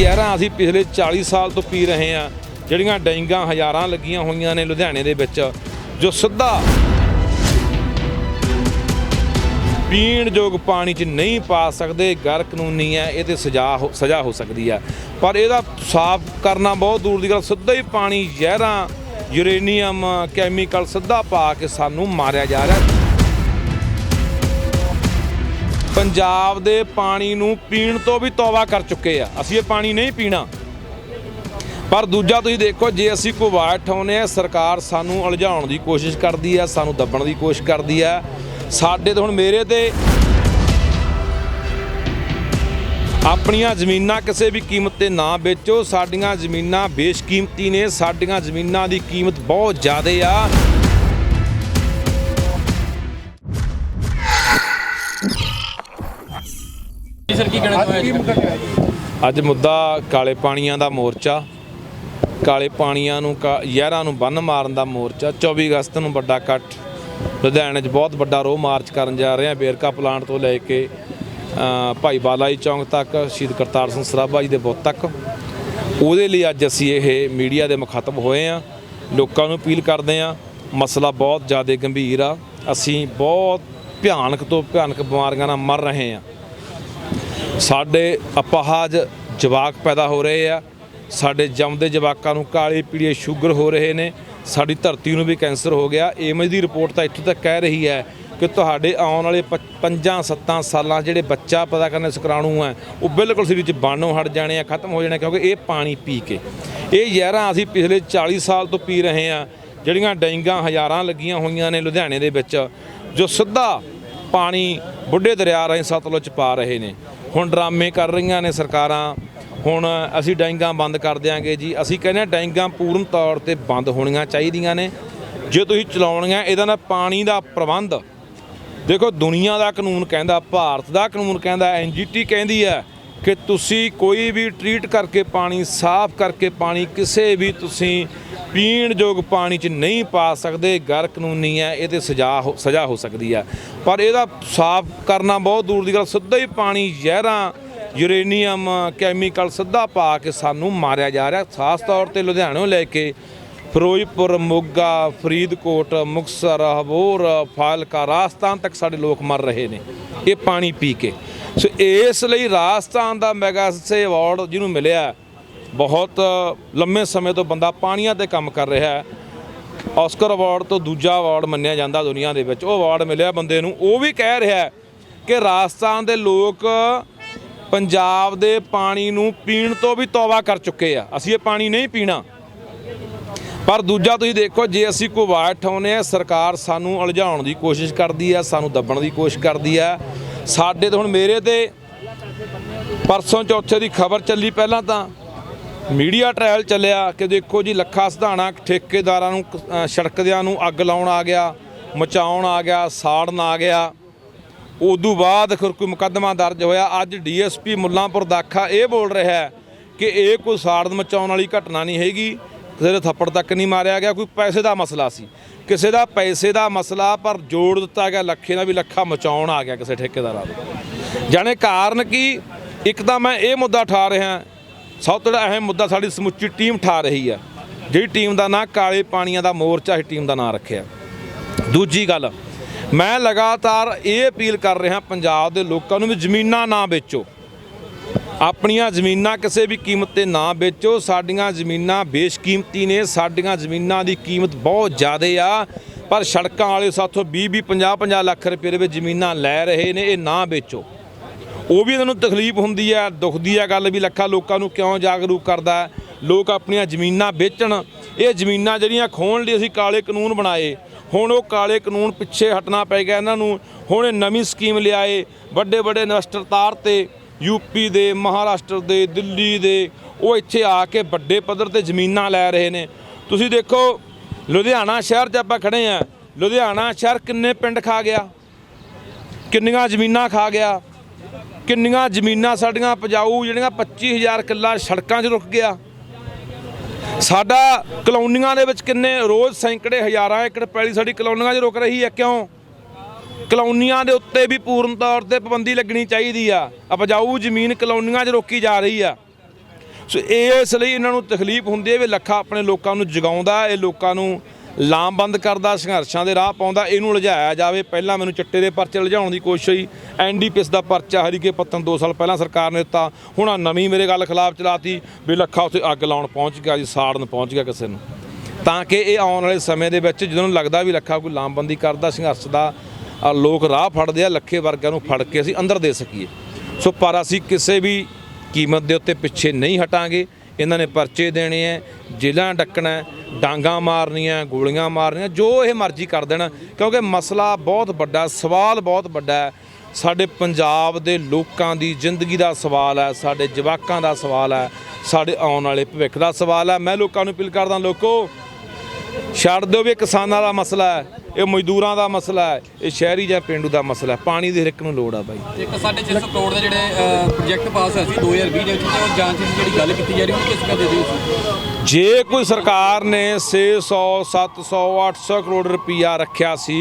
ਜ਼ਹਿਰਾਂ ਅਸੀਂ ਪਿਛਲੇ 40 ਸਾਲ ਤੋਂ ਪੀ ਰਹੇ ਹਾਂ। ਜਿਹੜੀਆਂ ਡੈਂਗਾਂ ਹਜ਼ਾਰਾਂ ਲੱਗੀਆਂ ਹੋਈਆਂ ਨੇ ਲੁਧਿਆਣੇ ਦੇ ਵਿੱਚ, ਜੋ ਸਿੱਧਾ ਪੀਣ ਯੋਗ ਪਾਣੀ 'ਚ ਨਹੀਂ ਪਾ ਸਕਦੇ ਗੈਰ ਕਾਨੂੰਨੀ ਹੈ, ਇਹ ਤੇ ਸਜ਼ਾ ਹੋ- ਸਜ਼ਾ ਹੋ ਸਕਦੀ ਹੈ। ਪਰ ਇਹਦਾ ਸਾਫ਼ ਕਰਨਾ ਬਹੁਤ ਦੂਰ ਦੀ ਗੱਲ, ਸਿੱਧਾ ਹੀ ਪਾਣੀ ਜ਼ਹਿਰਾਂ, ਯੂਰੇਨੀਅਮ ਕੈਮੀਕਲ ਸਿੱਧਾ ਪਾ ਕੇ ਸਾਨੂੰ ਮਾਰਿਆ ਜਾ ਰਿਹਾ। ਪੰਜਾਬ ਦੇ ਪਾਣੀ ਨੂੰ ਪੀਣ ਤੋਂ ਵੀ ਤੌਬਾ ਕਰ ਚੁੱਕੇ ਆ। ਅਸੀਂ ਇਹ ਪਾਣੀ ਨਹੀਂ ਪੀਣਾ। ਪਰ ਦੂਜਾ ਤੁਸੀਂ ਦੇਖੋ, ਜੇ ਅਸੀਂ ਕੋਈ ਵਾਟ ਠਾਉਨੇ ਆ, ਸਰਕਾਰ ਸਾਨੂੰ ਉਲਝਾਉਣ ਦੀ ਕੋਸ਼ਿਸ਼ ਕਰਦੀ ਆ, ਸਾਨੂੰ ਦੱਬਣ ਦੀ ਕੋਸ਼ਿਸ਼ ਕਰਦੀ ਆ। ਸਾਡੇ ਤੇ ਹੁਣ ਮੇਰੇ ਤੇ ਆਪਣੀਆਂ ਜ਼ਮੀਨਾਂ ਕਿਸੇ ਵੀ ਕੀਮਤ ਤੇ ਨਾ ਵੇਚੋ। ਸਾਡੀਆਂ ਜ਼ਮੀਨਾਂ ਬੇਸ਼ਕੀਮਤੀ ਨੇ, ਸਾਡੀਆਂ ਜ਼ਮੀਨਾਂ ਦੀ ਕੀਮਤ ਬਹੁਤ ਜ਼ਿਆਦਾ ਆ। ਕੀ ਕਹਿਣਾ ਚਾਹੁੰਦੇ ਅੱਜ ਮੁੱਦਾ ਕਾਲੇ ਪਾਣੀਆਂ ਦਾ ਮੋਰਚਾ ਕਾਲੇ ਪਾਣੀਆਂ ਨੂੰ ਕਾ- ਜ਼ਹਿਰਾਂ ਨੂੰ ਬੰਨ ਮਾਰਨ ਦਾ ਮੋਰਚਾ 24 ਅਗਸਤ ਨੂੰ ਵੱਡਾ ਇਕੱਠ। ਲੁਧਿਆਣੇ 'ਚ ਬਹੁਤ ਵੱਡਾ ਰੋਹ ਮਾਰਚ ਕਰਨ ਜਾ ਰਹੇ ਹਾਂ ਬੇਰਕਾ ਪਲਾਂਟ ਤੋਂ ਲੈ ਕੇ ਭਾਈ ਬਾਲਾ ਜੀ ਚੌਂਕ ਤੱਕ ਸ਼ਹੀਦ ਕਰਤਾਰ ਸਿੰਘ ਸਰਾਭਾ ਜੀ ਦੇ ਬੁੱਤ ਤੱਕ। ਉਹਦੇ ਲਈ ਅੱਜ ਅਸੀਂ ਇਹ ਮੀਡੀਆ ਦੇ ਮੁਖਾਤਬ ਹੋਏ ਆ ਲੋਕਾਂ ਨੂੰ ਅਪੀਲ ਕਰਦੇ ਆ ਮਸਲਾ ਬਹੁਤ ਜ਼ਿਆਦਾ ਗੰਭੀਰ ਆ। ਅਸੀਂ ਬਹੁਤ ਭਿਆਨਕ ਤੋਂ ਭਿਆਨਕ ਬਿਮਾਰੀਆਂ ਨਾਲ ਮਰ ਰਹੇ ਆ ਸਾਡੇ ਅਪਾਹਜ ਜਵਾਕ ਪੈਦਾ ਹੋ ਰਹੇ ਆ, ਸਾਡੇ ਜੰਮਦੇ ਜਵਾਕਾਂ ਨੂੰ ਕਾਲੀ ਪੀਲੀਏ ਸ਼ੂਗਰ ਹੋ ਰਹੇ ਨੇ, ਸਾਡੀ ਧਰਤੀ ਨੂੰ ਵੀ ਕੈਂਸਰ ਹੋ ਗਿਆ। ਏਮਜ ਦੀ ਰਿਪੋਰਟ ਤਾਂ ਇੱਥੋਂ ਤੱਕ ਕਹਿ ਰਹੀ ਹੈ ਕਿ ਤੁਹਾਡੇ ਆਉਣ ਵਾਲੇ 5-7 ਸਾਲਾਂ 'ਚ ਜਿਹੜੇ ਬੱਚਾ ਪਤਾ ਕਰਨੇ ਸ਼ੁਕਰਾਣੂ ਆ, ਉਹ ਬਿਲਕੁਲ ਸਰੀਰ 'ਚ ਬਾਨੋਂ ਹਟ ਜਾਣੇ ਆ, ਖਤਮ ਹੋ ਜਾਣੇ ਕਿਉਂਕਿ ਇਹ ਪਾਣੀ ਪੀ ਕੇ। ਇਹ ਜ਼ਹਿਰਾਂ ਅਸੀਂ ਪਿਛਲੇ 40 ਸਾਲ ਤੋਂ ਪੀ ਰਹੇ ਆ, ਜਿਹੜੀਆਂ ਡੈਂਗਾਂ ਹਜ਼ਾਰਾਂ ਲੱਗੀਆਂ ਹੋਈਆਂ ਨੇ ਲੁਧਿਆਣੇ ਦੇ ਵਿੱਚ, ਜੋ ਸਿੱਧਾ ਪਾਣੀ ਬੁੱਢੇ ਦਰਿਆ ਰਾਹੀਂ ਸਤਲੁਜ ਪਾ ਰਹੇ ਨੇ। ਹੁਣ ਡਰਾਮੇ ਕਰ ਰਹੀਆਂ ਨੇ ਸਰਕਾਰਾਂ। ਹੁਣ ਅਸੀਂ ਡੈਂਗਾਂ ਬੰਦ ਕਰ ਦਿਆਂਗੇ ਜੀ। ਅਸੀਂ ਕਹਿੰਦੇ ਹਾਂ ਡੈਂਗਾਂ ਪੂਰਨ ਤੌਰ ਤੇ ਬੰਦ ਹੋਣੀਆਂ ਚਾਹੀਦੀਆਂ ਨੇ। ਜੇ ਤੁਸੀਂ ਚਲਾਉਣੀਆਂ, ਇਹਦਾ ਨਾ ਪਾਣੀ ਦਾ ਪ੍ਰਬੰਧ। ਦੇਖੋ ਦੁਨੀਆ ਦਾ ਕਾਨੂੰਨ ਕਹਿੰਦਾ, ਭਾਰਤ ਦਾ ਕਾਨੂੰਨ ਕਹਿੰਦਾ ਐਨਜੀਟੀ ਕਹਿੰਦੀ ਹੈ ਕਿ ਤੁਸੀਂ ਕੋਈ ਵੀ ਟਰੀਟ ਕਰਕੇ ਪਾਣੀ, ਸਾਫ਼ ਕਰਕੇ ਪਾਣੀ, ਕਿਸੇ ਵੀ ਤੁਸੀਂ ਪੀਣ ਯੋਗ ਪਾਣੀ 'ਚ ਨਹੀਂ ਪਾ ਸਕਦੇ, ਗੈਰ ਕਾਨੂੰਨੀ ਹੈ, ਇਹ ਤੇ ਸਜ਼ਾ ਹੋ- ਸਜ਼ਾ ਹੋ ਸਕਦੀ ਹੈ। ਪਰ ਇਹਦਾ ਸਾਫ਼ ਕਰਨਾ ਬਹੁਤ ਦੂਰ ਦੀ ਗੱਲ, ਸਿੱਧਾ ਹੀ ਪਾਣੀ ਜ਼ਹਿਰਾਂ, ਯੂਰੇਨੀਅਮ, ਕੈਮੀਕਲ ਸਿੱਧਾ ਪਾ ਕੇ ਸਾਨੂੰ ਮਾਰਿਆ ਜਾ ਰਿਹਾ। ਖਾਸ ਤੌਰ ਤੇ ਲੁਧਿਆਣੋਂ ਲੈ ਕੇ ਫਿਰੋਜ਼ਪੁਰ, ਮੋਗਾ, ਫਰੀਦਕੋਟ, ਮੁਕਤਸਰ ਹਬੋਰ ਫਾਲਕਾ ਰਾਜਸਥਾਨ ਤੱਕ ਸਾਡੇ ਲੋਕ ਮਰ ਰਹੇ ਨੇ। ਇਹ ਪਾਣੀ ਪੀ ਕੇ। ਸੋ ਇਸ ਲਈ ਰਾਜਸਥਾਨ ਦਾ ਮੈਗਾਸੇ ਅਵਾਰਡ ਜਿਹਨੂੰ ਮਿਲਿਆ, ਬਹੁਤ ਲੰਮੇ ਸਮੇਂ ਤੋਂ ਬੰਦਾ ਪਾਣੀਆਂ ਤੇ ਕੰਮ ਕਰ ਰਿਹਾ ਹੈ। ਆਸਕਰ ਅਵਾਰਡ ਤੋਂ ਦੂਜਾ ਅਵਾਰਡ ਮੰਨਿਆ ਜਾਂਦਾ ਦੁਨੀਆ ਦੇ ਵਿੱਚ। ਉਹ ਅਵਾਰਡ ਮਿਲਿਆ ਬੰਦੇ ਨੂੰ। ਉਹ ਵੀ ਕਹਿ ਰਿਹਾ ਕਿ ਰਾਜਸਥਾਨ ਦੇ ਲੋਕ ਪੰਜਾਬ ਦੇ ਪਾਣੀ ਨੂੰ ਪੀਣ ਤੋਂ ਵੀ ਤੌਬਾ ਕਰ ਚੁੱਕੇ ਆ। ਅਸੀਂ ਇਹ ਪਾਣੀ ਨਹੀਂ ਪੀਣਾ। ਪਰ ਦੂਜਾ ਤੁਸੀਂ ਦੇਖੋ, ਜੇ ਅਸੀਂ ਕੋਈ ਵਾਟ ਠਾਉਨੇ ਆ ਸਰਕਾਰ ਸਾਨੂੰ ਉਲਝਾਉਣ ਦੀ ਕੋਸ਼ਿਸ਼ ਕਰਦੀ ਆ ਸਾਨੂੰ ਦੱਬਣ ਦੀ ਕੋਸ਼ਿਸ਼ ਕਰਦੀ ਆ ਸਾਡੇ ਤਾਂ ਹੁਣ ਮੇਰੇ ਤੇ ਪਰਸੋਂ ਚੌਥੇ ਦੀ ਖਬਰ ਚੱਲੀ ਪਹਿਲਾਂ ਤਾਂ ਮੀਡੀਆ ਟ੍ਰਾਇਲ ਚੱਲਿਆ ਕਿ ਦੇਖੋ ਜੀ ਲੱਖਾ ਸਿਧਾਣਾ ਠੇਕੇਦਾਰਾਂ ਨੂੰ ਸੜਕਦਿਆਂ ਨੂੰ ਅੱਗ ਲਾਉਣ ਆ ਗਿਆ, ਮਚਾਉਣ ਆ ਗਿਆ, ਸਾੜਨ ਆ ਗਿਆ। ਉਦੋਂ ਬਾਅਦ ਫਿਰ ਕੋਈ ਮੁਕੱਦਮਾ ਦਰਜ ਹੋਇਆ। ਅੱਜ ਡੀਐਸਪੀ ਮੁੱਲਾਂਪੁਰ ਦਾਖਾ ਇਹ ਬੋਲ ਰਿਹਾ ਕਿ ਇਹ ਕੋਈ ਸਾੜਨ ਮਚਾਉਣ ਵਾਲੀ ਘਟਨਾ ਨਹੀਂ ਹੈਗੀ। ਕਿਸੇ ਦੇ ਥੱਪੜ ਤੱਕ ਨਹੀਂ ਮਾਰਿਆ ਗਿਆ, ਕੋਈ ਪੈਸੇ ਦਾ ਮਸਲਾ ਸੀ। ਕਿਸੇ ਦਾ ਪੈਸੇ ਦਾ ਮਸਲਾ, ਪਰ ਜੋੜ ਦਿੱਤਾ ਗਿਆ ਲੱਖੇ ਦਾ ਵੀ ਲੱਖਾ ਮਚਾਉਣ ਆ ਗਿਆ ਕਿਸੇ ਠੇਕੇਦਾਰਾਂ ਦਾ ਜਾਣੇ ਕਾਰਨ ਕੀ? ਇੱਕ ਤਾਂ ਮੈਂ ਇਹ ਮੁੱਦਾ ਠਾ ਰਿਹਾ ਸਭ ਤੋਂ ਜਿਹੜਾ ਅਹਿਮ ਮੁੱਦਾ ਸਾਡੀ ਸਮੁੱਚੀ ਟੀਮ ਠਾ ਰਹੀ ਹੈ ਜਿਹੜੀ ਟੀਮ ਦਾ ਨਾਂ ਕਾਲੇ ਪਾਣੀਆਂ ਦਾ ਮੋਰਚਾ ਇਹ ਟੀਮ ਦਾ ਨਾਂ ਰੱਖਿਆ। ਦੂਜੀ ਗੱਲ, ਮੈਂ ਲਗਾਤਾਰ ਇਹ ਅਪੀਲ ਕਰ ਰਿਹਾ ਪੰਜਾਬ ਦੇ ਲੋਕਾਂ ਨੂੰ ਵੀ ਜ਼ਮੀਨਾਂ ਨਾ ਵੇਚੋ। ਆਪਣੀਆਂ ਜ਼ਮੀਨਾਂ ਕਿਸੇ ਵੀ ਕੀਮਤ ਤੇ ਨਾ ਵੇਚੋ। ਸਾਡੀਆਂ ਜ਼ਮੀਨਾਂ ਬੇਸ਼ਕੀਮਤੀ ਨੇ। ਸਾਡੀਆਂ ਜ਼ਮੀਨਾਂ ਦੀ ਕੀਮਤ ਬਹੁਤ ਜ਼ਿਆਦਾ ਆ। ਪਰ ਸੜਕਾਂ ਵਾਲੇ ਸਾਥੋਂ 20 20 50 50 ਲੱਖ ਰੁਪਏ ਦੇ ਵਿੱਚ ਜ਼ਮੀਨਾਂ ਲੈ ਰਹੇ ਨੇ। ਇਹ ਨਾ ਵੇਚੋ। ਉਹ ਵੀ ਇਹਨਾਂ ਨੂੰ ਤਕਲੀਫ ਹੁੰਦੀ ਹੈ ਦੁਖਦੀ ਹੈ ਗੱਲ ਵੀ ਲੱਖਾਂ ਲੋਕਾਂ ਨੂੰ ਕਿਉਂ ਜਾਗਰੂਕ ਕਰਦਾ ਲੋਕ ਆਪਣੀਆਂ ਜ਼ਮੀਨਾਂ ਵੇਚਣ। ਇਹ ਜ਼ਮੀਨਾਂ ਜਿਹੜੀਆਂ ਖੋਣ ਲਈ ਅਸੀਂ ਕਾਲੇ ਕਾਨੂੰਨ ਬਣਾਏ। ਹੁਣ ਉਹ ਕਾਲੇ ਕਾਨੂੰਨ ਪਿੱਛੇ ਹਟਣਾ ਪੈ ਗਿਆ ਇਹਨਾਂ ਨੂੰ। ਹੁਣ ਇਹ ਨਵੀਂ ਸਕੀਮ ਲਿਆਏ। ਵੱਡੇ ਵੱਡੇ ਇਨਵੈਸਟਰ ਤਾਰ ਤੇ ਯੂਪੀ ਦੇ, ਮਹਾਰਾਸ਼ਟਰ ਦੇ, ਦਿੱਲੀ ਦੇ, ਉਹ ਇੱਥੇ ਆ ਕੇ ਵੱਡੇ ਪੱਧਰ ਤੇ ਜ਼ਮੀਨਾਂ ਲੈ ਰਹੇ ਨੇ। ਤੁਸੀਂ ਦੇਖੋ, ਲੁਧਿਆਣਾ ਸ਼ਹਿਰ 'ਚ ਆਪਾਂ ਖੜੇ ਆ ਲੁਧਿਆਣਾ ਸ਼ਹਿਰ ਕਿੰਨੇ ਪਿੰਡ ਖਾ ਗਿਆ? ਕਿੰਨੀਆਂ ਜ਼ਮੀਨਾਂ ਖਾ ਗਿਆ? ਕਿੰਨੀਆਂ ਜ਼ਮੀਨਾਂ ਸਾਡੀਆਂ ਉਪਜਾਊ, ਜਿਹੜੀਆਂ 25000 ਕਿੱਲਾ ਸੜਕਾਂ 'ਚ ਰੁਕ ਗਿਆ? ਸਾਡਾ ਕਲੋਨੀਆਂ ਦੇ ਵਿੱਚ ਕਿੰਨੇ ਰੋਜ਼ ਸੈਂਕੜੇ ਹਜ਼ਾਰਾਂ ਏਕੜ ਪੈਲੀ ਸਾਡੀ ਕਲੋਨੀਆਂ 'ਚ ਰੁਕ ਰਹੀ ਹੈ ਕਿਉਂ? ਕਲੋਨੀਆਂ ਦੇ ਉੱਤੇ ਵੀ ਪੂਰਨ ਤੌਰ ਤੇ ਪਾਬੰਦੀ ਲੱਗਣੀ ਚਾਹੀਦੀ ਆ। ਉਪਜਾਊ ਜ਼ਮੀਨ ਕਲੋਨੀਆਂ 'ਚ ਰੋਕੀ ਜਾ ਰਹੀ ਆ। ਸੋ ਇਸ ਲਈ ਇਹਨਾਂ ਨੂੰ ਤਕਲੀਫ ਹੁੰਦੀ ਹੈ ਵੀ ਲੱਖਾ ਆਪਣੇ ਲੋਕਾਂ ਨੂੰ ਜਗਾਉਂਦਾ, ਇਹ ਲੋਕਾਂ ਨੂੰ ਲਾਮਬੰਦ ਕਰਦਾ, ਸੰਘਰਸ਼ਾਂ ਦੇ ਰਾਹ ਪਾਉਂਦਾ, ਇਹਨੂੰ ਲਜਾਇਆ ਜਾਵੇ। ਪਹਿਲਾਂ ਮੈਨੂੰ ਚਿੱਟੇ ਦੇ ਪਰਚੇ ਲਜਾਉਣ ਦੀ ਕੋਸ਼ਿਸ਼ ਹੋਈ। ਐਨਡੀਪੀਐਸ ਦਾ ਪਰਚਾ ਹਰੀਕੇ ਪੱਤਨ 2 ਸਾਲ ਪਹਿਲਾਂ ਸਰਕਾਰ ਨੇ ਦਿੱਤਾ। ਹੁਣ ਆਹ ਨਵੀਂ ਮੇਰੇ ਗੱਲ ਖਿਲਾਫ ਚਲਾਤੀ ਵੀ ਲੱਖਾ ਉੱਥੇ ਅੱਗ ਲਾਉਣ ਪਹੁੰਚ ਗਿਆ ਜੀ, ਸਾੜਨ ਪਹੁੰਚ ਗਿਆ ਕਿਸੇ ਨੂੰ। ਤਾਂ ਕਿ ਇਹ ਆਉਣ ਵਾਲੇ ਸਮੇਂ ਦੇ ਵਿੱਚ ਜਦੋਂ ਲੱਗਦਾ ਵੀ ਲੱਖਾ ਕੋਈ ਲਾਮਬੰਦੀ ਕਰਦਾ, ਸੰਘਰਸ਼ ਦਾ ਆ ਲੋਕ ਰਾਹ ਫੜਦੇ ਆ ਲੱਖੇ ਵਰਗਾਂ ਨੂੰ ਫੜ ਕੇ ਅਸੀਂ ਅੰਦਰ ਦੇ ਸਕੀਏ। ਸੋ ਪਰ ਅਸੀਂ ਕਿਸੇ ਵੀ ਕੀਮਤ ਦੇ ਉੱਤੇ ਪਿੱਛੇ ਨਹੀਂ ਹਟਾਂਗੇ। ਇਹਨਾਂ ਨੇ ਪਰਚੇ ਦੇਣੇ ਆ ਜੇਲ੍ਹਾਂ ਡੱਕਣਾ ਹੈ, ਡਾਂਗਾਂ ਮਾਰਨੀਆਂ ਗੋਲੀਆਂ ਮਾਰਨੀਆਂ ਜੋ ਇਹ ਮਰਜ਼ੀ ਕਰ ਦੇਣ। ਕਿਉਂਕਿ ਮਸਲਾ ਬਹੁਤ ਵੱਡਾ ਸਵਾਲ ਬਹੁਤ ਵੱਡਾ ਹੈ ਸਾਡੇ ਪੰਜਾਬ ਦੇ ਲੋਕਾਂ ਦੀ ਜ਼ਿੰਦਗੀ ਦਾ ਸਵਾਲ ਹੈ ਸਾਡੇ ਜਵਾਕਾਂ ਦਾ ਸਵਾਲ ਹੈ ਸਾਡੇ ਆਉਣ ਵਾਲੇ ਭਵਿੱਖ ਦਾ ਸਵਾਲ ਹੈ ਮੈਂ ਲੋਕਾਂ ਨੂੰ ਅਪੀਲ ਕਰਦਾ ਲੋਕੋ ਛੱਡ ਦਿਓ ਵੀ ਕਿਸਾਨਾਂ ਦਾ ਮਸਲਾ ਹੈ ਇਹ ਮਜ਼ਦੂਰਾਂ ਦਾ ਮਸਲਾ ਹੈ ਇਹ ਸ਼ਹਿਰੀ ਜਾਂ ਪਿੰਡੂ ਦਾ ਮਸਲਾ ਹੈ। ਪਾਣੀ ਦੀ ਹਰ ਇੱਕ ਨੂੰ ਲੋੜ ਆ ਬਾਈ। ਇੱਕ 650 ਕਰੋੜ ਦੇ ਜਿਹੜੇ ਪ੍ਰੋਜੈਕਟ ਪਾਸ ਹੋਏ ਸੀ 2020 ਦੇ ਵਿੱਚ ਉਹ ਜਾਂਚ ਦੀ ਜਿਹੜੀ ਗੱਲ ਕੀਤੀ ਜਾ ਰਹੀ ਉਹ ਕਿਸ ਕਾ ਦੇ ਦਿਓ ਜੇ ਕੋਈ ਸਰਕਾਰ ਨੇ 600 700 800 ਕਰੋੜ ਰੁਪਈਆ ਰੱਖਿਆ ਸੀ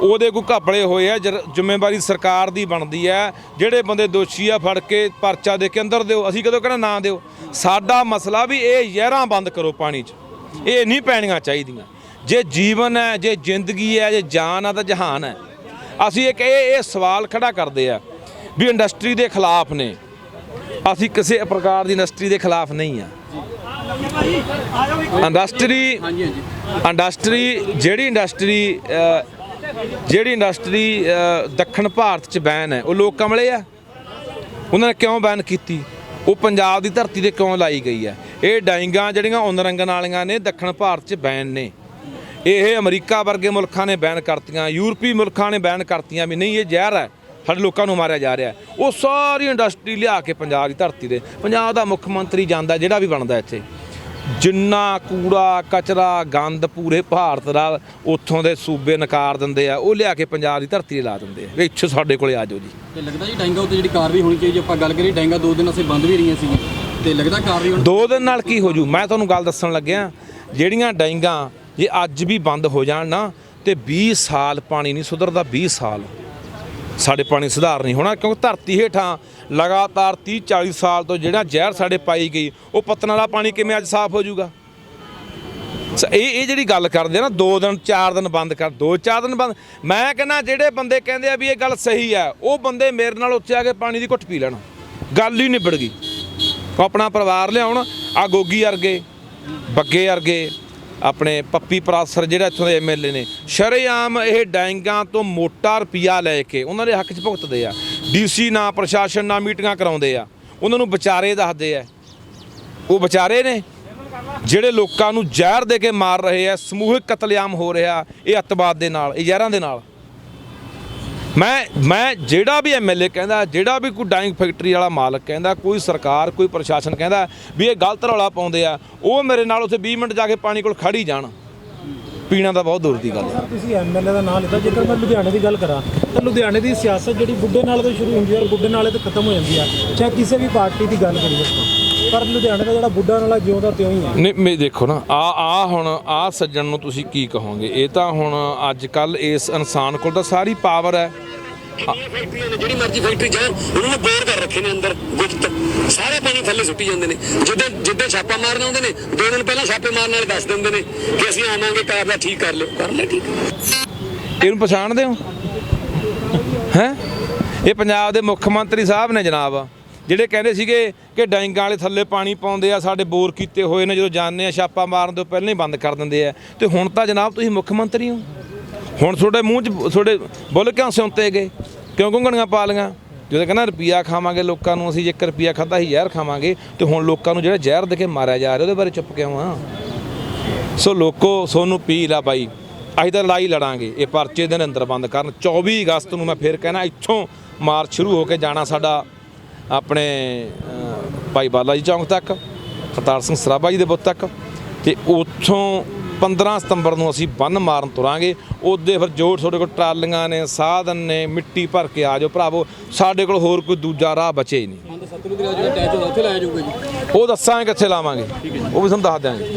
ਉਹਦੇ ਕੋਈ ਘਪਲੇ ਹੋਏ ਆ ਜ਼ਿੰਮੇਵਾਰੀ ਸਰਕਾਰ ਦੀ ਬਣਦੀ ਹੈ। ਜਿਹੜੇ ਬੰਦੇ ਦੋਸ਼ੀ ਆ ਫੜ ਕੇ ਪਰਚਾ ਦੇ ਕੇ ਅੰਦਰ ਦਿਓ ਅਸੀਂ ਕਦੋਂ ਕਹਿਣਾ ਨਾ ਦਿਓ। ਸਾਡਾ ਮਸਲਾ ਵੀ ਇਹ ਜ਼ਹਿਰਾਂ ਬੰਦ ਕਰੋ ਪਾਣੀ 'ਚ। ਇਹ ਨਹੀਂ ਪੈਣੀਆਂ ਚਾਹੀਦੀਆਂ। ਜੇ ਜੀਵਨ ਹੈ ਜੇ ਜ਼ਿੰਦਗੀ ਹੈ ਜੇ ਜਾਨ ਆ ਤਾਂ ਜਹਾਨ ਹੈ। ਅਸੀਂ ਇੱਕ ਇਹ ਇਹ ਸਵਾਲ ਖੜਾ ਕਰਦੇ ਆ ਵੀ ਇੰਡਸਟਰੀ ਦੇ ਖਿਲਾਫ ਨੇ। ਅਸੀਂ ਕਿਸੇ ਪ੍ਰਕਾਰ ਦੀ ਇੰਡਸਟਰੀ ਦੇ ਖਿਲਾਫ ਨਹੀਂ ਆ। ਇੰਡਸਟਰੀ ਇੰਡਸਟਰੀ ਜਿਹੜੀ ਇੰਡਸਟਰੀ ਜਿਹੜੀ ਇੰਡਸਟਰੀ ਦੱਖਣ ਭਾਰਤ ਚ ਬੈਨ ਹੈ ਉਹ ਲੋਕ ਕਮਲੇ ਆ। ਉਹਨਾਂ ਨੇ ਕਿਉਂ ਬੈਨ ਕੀਤੀ? ਉਹ ਪੰਜਾਬ ਦੀ ਧਰਤੀ ਤੇ ਕਿਉਂ ਲਾਈ ਗਈ ਹੈ? ਇਹ ਡਾਈਂਗਾਂ ਜਿਹੜੀਆਂ ਉਨ ਰੰਗਣ ਵਾਲੀਆਂ ਨੇ ਦੱਖਣ ਭਾਰਤ ਚ ਬੈਨ ਨੇ। ਇਹ ਅਮਰੀਕਾ ਵਰਗੇ ਮੁਲਕਾਂ ਨੇ ਬੈਨ ਕਰਤੀਆਂ ਯੂਰਪੀ ਮੁਲਕਾਂ ਨੇ ਬੈਨ ਕਰਤੀਆਂ ਵੀ ਨਹੀਂ ਇਹ ਜ਼ਹਿਰ ਹੈ ਸਾਡੇ ਲੋਕਾਂ ਨੂੰ ਮਾਰਿਆ ਜਾ ਰਿਹਾ। ਉਹ ਸਾਰੀ ਇੰਡਸਟਰੀ ਲਿਆ ਕੇ ਪੰਜਾਬ ਦੀ ਧਰਤੀ ਦੇ ਪੰਜਾਬ ਦਾ ਮੁੱਖ ਮੰਤਰੀ ਜਾਂਦਾ ਜਿਹੜਾ ਵੀ ਬਣਦਾ ਇੱਥੇ। ਜਿੰਨਾ ਕੂੜਾ ਕਚਰਾ ਗੰਦ ਪੂਰੇ ਭਾਰਤ ਦਾ ਉੱਥੋਂ ਦੇ ਸੂਬੇ ਨਕਾਰ ਦਿੰਦੇ ਆ ਉਹ ਲਿਆ ਕੇ ਪੰਜਾਬ ਦੀ ਧਰਤੀ ਤੇ ਲਾ ਦਿੰਦੇ ਆ। ਵੀ ਇੱਥੇ ਸਾਡੇ ਕੋਲੇ ਆ ਜਾਓ ਜੀ। ਤੇ ਲੱਗਦਾ ਜੀ ਡੈਂਗਾ ਉੱਤੇ ਜਿਹੜੀ ਕਾਰਵਾਈ ਹੋਣੀ ਚਾਹੀਦੀ ਜੇ ਆਪਾਂ ਗੱਲ ਕਰੀਏ ਡੈਂਗਾ ਦੋ ਦਿਨ ਅਸੀਂ ਬੰਦ ਵੀ ਰਹੀਆਂ ਸੀਗੀਆਂ। ਤੇ ਲੱਗਦਾ ਕਾਰਵਾਈ ਹੁਣ ਦੋ ਦਿਨ ਨਾਲ ਕੀ ਹੋ ਜੂ? ਮੈਂ ਤੁਹਾਨੂੰ ਗੱਲ ਦੱਸਣ ਲੱਗਿਆ ਜਿਹੜੀਆਂ ਡਾਈਂਗਾਂ ਜੇ ਅੱਜ ਵੀ ਬੰਦ ਹੋ ਜਾਣ ਨਾ, ਤੇ 20 ਸਾਲ ਪਾਣੀ ਨਹੀਂ ਸੁਧਰਦਾ 20 ਸਾਲ। ਸਾਡੇ ਪਾਣੀ ਸੁਧਾਰ ਨਹੀਂ ਹੋਣਾ, ਕਿਉਂਕਿ ਧਰਤੀ ਹੇਠਾਂ ਲਗਾਤਾਰ 30 40 ਸਾਲ ਤੋਂ ਜਿਹੜਾ ਜ਼ਹਿਰ ਸਾਡੇ ਪਾਈ ਗਈ, ਉਹ ਪਤਨ ਵਾਲਾ ਪਾਣੀ ਕਿਵੇਂ ਅੱਜ ਸਾਫ਼ ਹੋ ਜਾਊਗਾ? ਸ- ਇਹ ਇਹ ਜਿਹੜੀ ਗੱਲ ਕਰਦੇ ਆ ਨਾ 2 ਦਿਨ 4 ਦਿਨ ਬੰਦ ਕਰ 2 4 ਦਿਨ ਬੰਦ, ਮੈਂ ਕਹਿੰਦਾ ਜਿਹੜੇ ਬੰਦੇ ਕਹਿੰਦੇ ਆ ਵੀ ਇਹ ਗੱਲ ਸਹੀ ਆ, ਉਹ ਬੰਦੇ ਮੇਰੇ ਨਾਲ ਉੱਥੇ ਆ ਕੇ ਪਾਣੀ ਦੀ ਘੁੱਟ ਪੀ ਲੈਣ। ਗੱਲ ਹੀ ਨਿਬੜ ਗਈ। ਉਹ ਆਪਣਾ ਪਰਿਵਾਰ ਲਿਆਉਣ, ਆ ਗੋਗੀ ਵਰਗੇ, ਬੱਗੇ ਵਰਗੇ ਆਪਣੇ ਪੱਪੀ ਪਰਾਸਰ ਜਿਹੜਾ ਇੱਥੋਂ ਦੇ ਐਮਐਲਏ ਨੇ। ਸ਼ਰੇਆਮ ਇਹ ਡੈਂਗਾਂ ਤੋਂ ਮੋਟਾ ਰੁਪਿਆ ਲੈ ਕੇ ਉਹਨਾਂ ਦੇ ਹੱਕ 'ਚ ਭੁਗਤਦੇ ਆ। ਡੀਸੀ ਨਾ ਪ੍ਰਸ਼ਾਸਨ ਨਾ ਮੀਟਿੰਗਾਂ ਕਰਾਉਂਦੇ ਆ। ਉਹਨਾਂ ਨੂੰ ਵਿਚਾਰੇ ਦੱਸਦੇ ਆ। ਉਹ ਵਿਚਾਰੇ ਨੇ, ਜਿਹੜੇ ਲੋਕਾਂ ਨੂੰ ਜ਼ਹਿਰ ਦੇ ਕੇ ਮਾਰ ਰਹੇ ਆ, ਸਮੂਹਿਕ ਕਤਲੇਆਮ ਹੋ ਰਿਹਾ ਇਹ ਅੱਤਵਾਦ ਦੇ ਨਾਲ, ਇਹ ਜ਼ਹਿਰਾਂ ਦੇ ਨਾਲ। ਮੈਂ ਮੈਂ ਜਿਹੜਾ ਵੀ ਐਮਐਲਏ ਕਹਿੰਦਾ, ਜਿਹੜਾ ਵੀ ਕੋਈ ਡਾਈਂਗ ਫੈਕਟਰੀ ਵਾਲਾ ਮਾਲਕ ਕਹਿੰਦਾ, ਕੋਈ ਸਰਕਾਰ, ਕੋਈ ਪ੍ਰਸ਼ਾਸਨ ਕਹਿੰਦਾ ਵੀ ਇਹ ਗਲਤ ਰੌਲਾ ਪਾਉਂਦੇ ਆ, ਉਹ ਮੇਰੇ ਨਾਲ ਉੱਥੇ 20 ਮਿੰਟ ਜਾ ਕੇ ਪਾਣੀ ਕੋਲ ਖੜੀ ਜਾਣ। ਪੀਣਾ ਤਾਂ ਬਹੁਤ ਦੂਰ ਦੀ ਗੱਲ ਹੈ ਤੁਸੀਂ ਐਮਐਲਏ ਦਾ ਨਾਮ ਲਿੱਤਾ। ਜੇਕਰ ਮੈਂ ਲੁਧਿਆਣੇ ਦੀ ਗੱਲ ਕਰਾਂ, ਤਾਂ ਲੁਧਿਆਣੇ ਦੀ ਸਿਆਸਤ ਜਿਹੜੀ ਬੁੱਢੇ ਨਾਲ ਤੋਂ ਸ਼ੁਰੂ ਹੁੰਦੀ ਹੈ ਔਰ ਬੁੱਢੇ ਨਾਲੇ ਤੋਂ ਖਤਮ ਹੋ ਜਾਂਦੀ ਹੈ ਚਾਹੇ ਕਿਸੇ ਵੀ ਪਾਰਟੀ ਦੀ ਗੱਲ ਕਰੀਏ ਪਰ ਲੁਧਿਆਣੇ ਦਾ ਜਿਹੜਾ ਬੁੱਢਾ ਨਾਲਾ ਜਿਉਂਦਾ ਤਿਉਂ ਹੀ ਹੈ। ਨਹੀਂ ਮੈਂ ਦੇਖੋ ਨਾ ਆ ਆ ਹੁਣ ਆ ਸੱਜਣ ਨੂੰ ਤੁਸੀਂ ਕੀ ਕਹੋਗੇ? ਇਹ ਤਾਂ ਹੁਣ ਅੱਜ ਕੱਲ ਇਸ ਇਨਸਾਨ ਕੋਲ ਤਾਂ ਸਾਰੀ ਪਾਵਰ ਹੈ। ਕਿੰਨੀਆਂ ਫੈਕਟਰੀਆਂ ਨੇ ਜਿਹੜੀ ਮਰਜ਼ੀ ਫੈਕਟਰੀ ਜਾਣ ਉਹਨਾਂ ਨੇ ਬੋਰ ਕਰ ਰੱਖੇ ਨੇ ਅੰਦਰ ਗੁਪਤ ਸਾਰੇ ਪਾਣੀ ਥੱਲੇ ਸੁੱਟੀ ਜਾਂਦੇ ਨੇ। ਜਿੱਦਾਂ ਜਿੱਦਾਂ ਛਾਪਾ ਮਾਰਨ ਆਉਂਦੇ ਨੇ ਦੋ ਦਿਨ ਪਹਿਲਾਂ ਛਾਪੇ ਮਾਰਨ ਵਾਲੇ ਦੱਸ ਦਿੰਦੇ ਨੇ ਕਿ ਅਸੀਂ ਆਵਾਂਗੇ ਕਾਰਲਾ ਠੀਕ ਕਰ ਲਿਓ। ਕਰ ਲੈ ਠੀਕ। ਇਹਨੂੰ ਪਛਾਣਦੇ ਹੋ? ਹੈ? ਇਹ ਪੰਜਾਬ ਦੇ ਮੁੱਖ ਮੰਤਰੀ ਸਾਹਿਬ ਨੇ ਜਨਾਬ। ਜਿਹੜੇ ਕਹਿੰਦੇ ਸੀਗੇ ਕਿ ਡਾਈਂਗਾਂ ਵਾਲੇ ਥੱਲੇ ਪਾਣੀ ਪਾਉਂਦੇ ਆ, ਸਾਡੇ ਬੋਰ ਕੀਤੇ ਹੋਏ ਨੇ, ਜਦੋਂ ਜਾਂਦੇ ਆ, ਛਾਪਾ ਮਾਰਨ ਤੋਂ ਪਹਿਲਾਂ ਹੀ ਬੰਦ ਕਰ ਦਿੰਦੇ ਆ। ਤੇ ਹੁਣ ਤਾਂ ਜਨਾਬ ਤੁਸੀਂ ਮੁੱਖ ਮੰਤਰੀ ਹੋ। ਹੁਣ ਤੁਹਾਡੇ ਮੂੰਹ 'ਚ ਤੁਹਾਡੇ ਬੁੱਲ ਕਿਉਂ ਸਿਉਂਤੇ ਗਏ? ਕਿਉਂ ਘੁੰਗਣੀਆਂ ਪਾ ਲੀਆਂ ਜਦੋਂ ਕਹਿੰਦਾ ਰੁਪਿਆ ਖਾਵਾਂਗੇ ਲੋਕਾਂ ਨੂੰ, ਅਸੀਂ ਜੇਕਰ ਰੁਪਿਆ ਖਾਦਾ ਸੀ ਜ਼ਹਿਰ ਖਾਵਾਂਗੇ, ਤੇ ਹੁਣ ਲੋਕਾਂ ਨੂੰ ਜਿਹੜਾ ਜ਼ਹਿਰ ਦੇ ਕੇ ਮਾਰਿਆ ਜਾ ਰਿਹਾ, ਉਹਦੇ ਬਾਰੇ ਚੁੱਪ ਕਿਉਂ ਆ? ਸੋ ਲੋਕੋ, ਸੋਨੂੰ ਪੀ ਲਾ ਬਾਈ, ਅਸੀਂ ਤਾਂ ਲੜਾਈ ਲੜਾਂਗੇ। ਇਹ ਪਰਚੇ ਦੇ ਅੰਦਰ ਬੰਦ ਕਰਨ 24 ਅਗਸਤ ਨੂੰ ਮੈਂ ਫਿਰ ਕਹਿਣਾ, ਇੱਥੋਂ ਮਾਰਚ ਸ਼ੁਰੂ ਹੋ ਕੇ ਜਾਣਾ ਸਾਡਾ ਆਪਣੇ ਭਾਈ ਬਾਲਾ ਜੀ ਚੌਂਕ ਤੱਕ ਕਰਤਾਰ ਸਿੰਘ ਸਰਾਭਾ ਜੀ ਦੇ ਬੁੱਤ ਤੱਕ ਤੇ ਉੱਥੋਂ 15 ਸਤੰਬਰ ਨੂੰ ਅਸੀਂ ਬੰਨ ਮਾਰਨ ਤੁਰਾਂਗੇ। ਉਹਦੇ ਫਿਰ ਜੋ ਤੁਹਾਡੇ ਕੋਲ ਟਰਾਲੀਆਂ ਨੇ ਸਾਧਨ ਨੇ ਮਿੱਟੀ ਭਰ ਕੇ ਆ ਜਾਓ ਭਰਾਵੋ। ਸਾਡੇ ਕੋਲ ਹੋਰ ਕੋਈ ਦੂਜਾ ਰਾਹ ਬਚੇ ਹੀ ਨਹੀਂ। ਉਹ ਦੱਸਾਂਗੇ ਕਿੱਥੇ ਲਾਵਾਂਗੇ। ਉਹ ਵੀ ਤੁਹਾਨੂੰ ਦੱਸ ਦਿਆਂਗੇ।